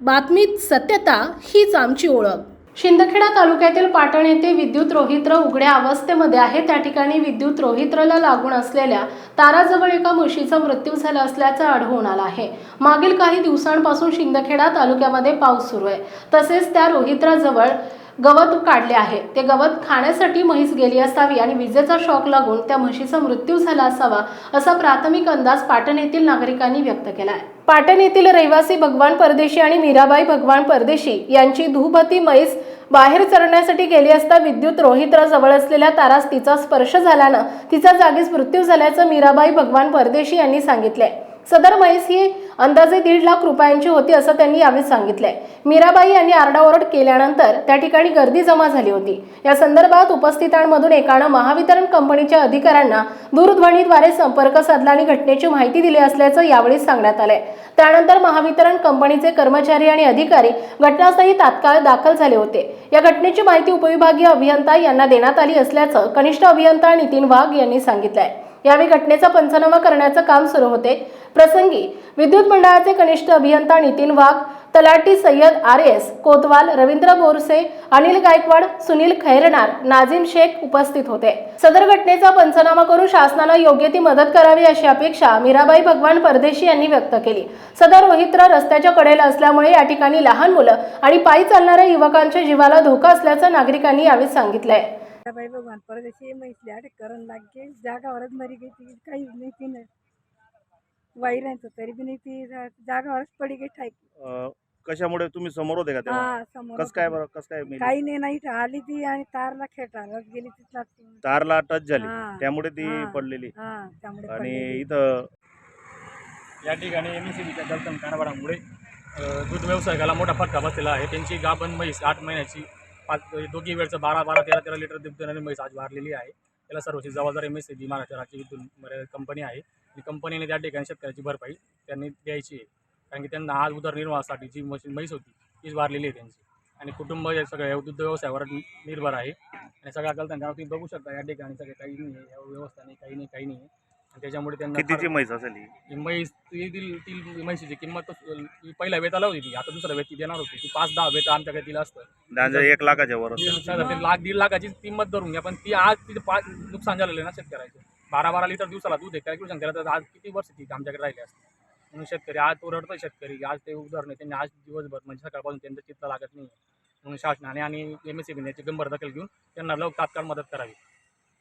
बातमीत सत्यता हीच आमची ओळख. शिंदखेडा तालुक्यातील पाटण येथे विद्युत रोहित्र उघड्या अवस्थेमध्ये आहे. त्या ठिकाणी विद्युत रोहित्रला लागून असलेल्या ताराजवळ एका म्हशीचा मृत्यू झाला असल्याचं आढळून आलं आहे. मागील काही दिवसांपासून शिंदखेडा तालुक्यामध्ये पाऊस सुरू आहे. तसेच त्या रोहित्राजवळ गवत काढले आहे. ते गवत खाण्यासाठी म्हैस गेली असावी आणि विजेचा शॉक लागून त्या म्हशीचा मृत्यू झाला असावा असा प्राथमिक अंदाज पाटण येथील नागरिकांनी व्यक्त केला आहे पाटण येथील रहिवासी भगवान परदेशी आणि मीराबाई भगवान परदेशी यांची धुबती म्हैस बाहेर चरण्यासाठी गेली असता विद्युत रोहित्राजवळ असलेल्या तारास तिचा स्पर्श झाल्यानं तिचा जागीच मृत्यू झाल्याचं मीराबाई भगवान परदेशी यांनी सांगितले सदर म्हैस ही अंदाजे दीड लाख रुपयांची होती असं त्यांनी यावेळी सांगितलंय. मीराबाई यांनी आरडाओरड केल्यानंतर त्या ठिकाणी गर्दी जमा झाली होती. या संदर्भात उपस्थितांमधून एकानं महावितरण कंपनीच्या अधिकाऱ्यांना दूरध्वनीद्वारे संपर्क साधला आणि घटनेची माहिती दिली असल्याचं यावेळी सांगण्यात आलंय. त्यानंतर महावितरण कंपनीचे कर्मचारी आणि अधिकारी घटनास्थळी तात्काळ दाखल झाले होते. या घटनेची माहिती उपविभागीय अभियंता यांना देण्यात आली असल्याचं कनिष्ठ अभियंता नितीन वाघ यांनी सांगितलंय. यावेळी घटनेचा पंचनामा करण्याचं काम सुरू होते. प्रसंगी विद्युत मंडळाचे कनिष्ठ अभियंता नितीन वाघ तलाटी सय्यद आर एस कोतवाल रवींद्र बोरसे अनिल गायकवाड सुनील खैरनार नाझीम शेख उपस्थित होते. सदर घटनेचा पंचनामा करून शासनानं योग्य ती मदत करावी अशी अपेक्षा मीराबाई भगवान परदेशी यांनी व्यक्त केली. सदर रोहित्र रस्त्याच्या कडेला असल्यामुळे या ठिकाणी लहान मुलं आणि पायी चालणाऱ्या युवकांच्या जीवाला धोका असल्याचं नागरिकांनी यावेळी सांगितलंय. बाई भगवान परदेशी म्हैसल्या करण लागे जागावरच मरी गई ती काही नाही ती नाही वाईरांचं तरी बी नाही ती जा- जागावरच पडी गई ठाई अ, कशामुळे तुम्ही समोर होते का तेव्हा हा समोर कस काय बरं कस काय मेली? काही नाही नाही इथं आली ती आणि तारला खेटारच गेली तिथला तारला टच झाली हा. त्यामुळे ती हा. पडलेली हा त्यामुळे आणि पडलेली. इथं या ठिकाणी एम एस सी बीच्या कारभारामुळे अ, दूध व्यावसायिकाला मोठा फटका बसलेला आहे त्यांची गाभण म्हैस आठ महिन्याची पाच दोघी वेळचं बारा बारा तेरा तेरा लिटर दूध देणारी म्हैस आज वारलेली आहे. त्याला सर्वची जबाबदारी M S C B Maharashtra राज्य विद्युत कंपनी आहे. आणि कंपनीने त्या ठिकाणी शेतकऱ्याची भरपाई त्यांनी द्यायची आहे. कारण की त्यांना आज उदरनिर्वाहासाठी जी मशीन म्हैस होती तीच वारलेली आहे त्यांची. आणि कुटुंब हे सगळं दुग्ध व्यवसायावर निर्भर आहे. आणि सगळ्या गलतांना तुम्ही बघू शकता या ठिकाणी सगळे काही नाही आहे. व्यवस्था नाही काही नाही काही नाही आहे. त्याच्यामुळे त्यांना कितीची फार- म्हैस असेल? ही? ही म्हैस ती दिल ती म्हैसीची किंमत ती पहिल्या वेताला होती ती. आता दुसऱ्या वेती देणार होती. ती पाच दहा वेत आमच्याकडे तिला असतं. एक लाखाच्या वर असेल. त्याला ते लाख दीड लाखाची किंमत धरून घ्या. पण ती आज तिथे पाच नुकसान झालेलं आहे ना शेतकऱ्याचं. बारा बारा लिटर दिवसाला दूध आहे. कॅल्क्युलेशन केलं तर आज किती वर्ष ती आमच्याकडे राहिली असते? म्हणून शेतकरी आज तो रडतोय शेतकरी. आज ते उदाहरण त्यांनी आज दिवसभर म्हणजे सकाळपासून त्यांचं चित्त लागत नाही म्हणून शासनाने आणि एम एस सी याची गंभीर दखल घेऊन त्यांना लव तात्काळ मदत करावी.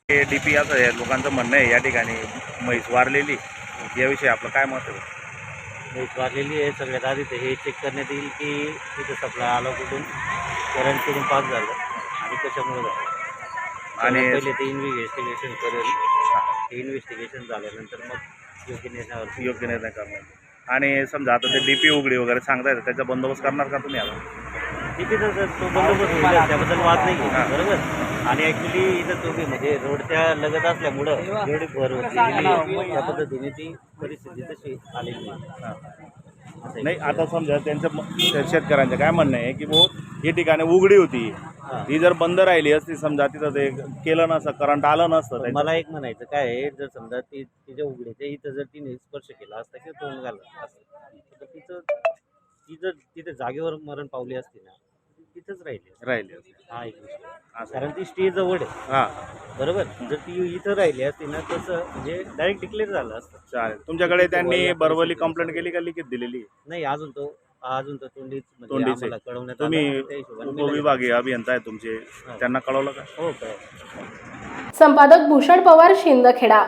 हे डी पी असं आहे लोकांचं म्हणणं आहे या ठिकाणी म्हैस वारलेली. याविषयी आपलं काय मत आहे? म्हैस वारलेली आहे सगळ्यात आधी तर हे चेक करण्यात येईल की तिथं सप्लाय आला कुठून? करंट कुठून पास झालं आणि कशामुळे झालं? आणि आणि पहिले ते इन्व्हेस्टिगेशन करेल. ते इन्व्हेस्टिगेशन झाल्यानंतर मग योग्य निर्णयावर योग्य निर्णय करणार. आणि समजा आता ते डीपी उघडी वगैरे सांगतायत त्याचा बंदोबस्त करणार का तुम्ही आता? तिथे तर तो बंदोबस्त होईल त्याबद्दल वाद नाही हां. बरोबर? आणि ॲक्च्युली इथं तुम्ही म्हणजे रोडच्या लगत असल्यामुळं जेवढी भर होती त्या पद्धतीने ती परिस्थिती तशी आलेली आहे. नाही आता समजा त्यांचं म- त्या शेतकऱ्यांचं काय म्हणणं आहे की भाऊ ही ठिकाणी उघडी होती हां. जर बंद राहिली असती समजा तिथं ते केलं नसतं करंट आलं नसतं पण त्याच्यात. मला एक म्हणायचं काय आहे जर समजा ती तिच्या उघडीच्या इथं जर तिने स्पर्श केला असता किंवा तोंड घाललं असतं तर तिचं ती जर तिथे जागेवर मरण पावली असती ना तिथंच राहिली. राहिली असती. हा एक विषय असं. कारण ती स्टे जवळ आहे. हां. बरोबर? जर ती इथं राहिली असती ना तसं म्हणजे डायरेक्ट डिक्लेअर झालं असतं. चालेल. तुमच्याकडे त्यांनी बरवली कंप्लेंट केली का लिखित दिलेली? नाही अजून तो अजून तर तोंडीच म्हणजे तोंडीच आम्हाला कळवण्यात तुम्ही आलं, त्या हिशोबाने मी लगेच- उपविभागीय अभियंता आहे तुमचे. त्यांना कळवलं का? हो संपादक भूषण पवार शिंदखेडा.